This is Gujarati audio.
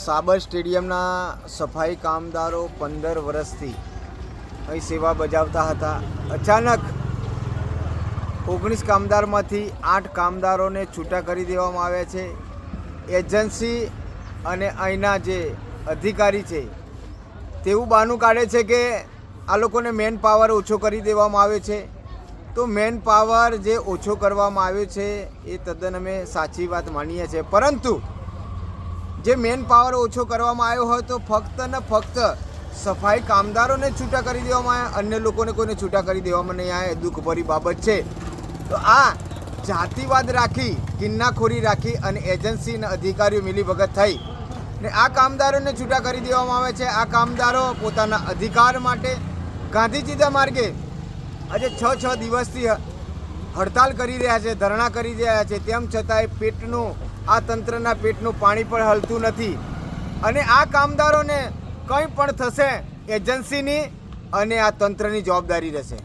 સાબર સ્ટેડિયમના સફાઈ કામદારો પંદર વર્ષથી અહીં સેવા બજાવતા હતા. અચાનક ઓગણીસ કામદારમાંથી આઠ કામદારોને છૂટા કરી દેવામાં આવ્યા છે. એજન્સી અને અહીંના જે અધિકારી છે, તેવું બહાનું કાઢે છે કે આ લોકોને મેન પાવર ઓછો કરી દેવામાં આવે છે. તો મેન પાવર જે ઓછો કરવામાં આવ્યો છે, એ તદ્દન અમે સાચી વાત માનીએ છીએ. પરંતુ, જે મેન પાવર ઓછો કરવામાં આવ્યો હોય તો ફક્ત ને ફક્ત સફાઈ કામદારોને છૂટા કરી દેવામાં આવ્યા, અન્ય લોકોને કોઈને છૂટા કરી દેવામાં નહીં આવે દુઃખભરી બાબત છે. તો આ જાતિવાદ રાખી, કિન્નાખોરી રાખી અને એજન્સીના અધિકારીઓ મિલીભગત થઈ ને આ કામદારોને છૂટા કરી દેવામાં આવે છે. આ કામદારો પોતાના અધિકાર માટે ગાંધીજીના માર્ગે આજે છ છ દિવસથી હડતાલ કરી રહ્યા છે, ધરણા કરી રહ્યા છે. તેમ છતાંય પેટનું, આ તંત્રના પેટનું પાણી પણ હલતું નથી. અને આ કામદારોને કંઈ પણ થશે, એજન્સીની અને આ તંત્રની જવાબદારી રહેશે.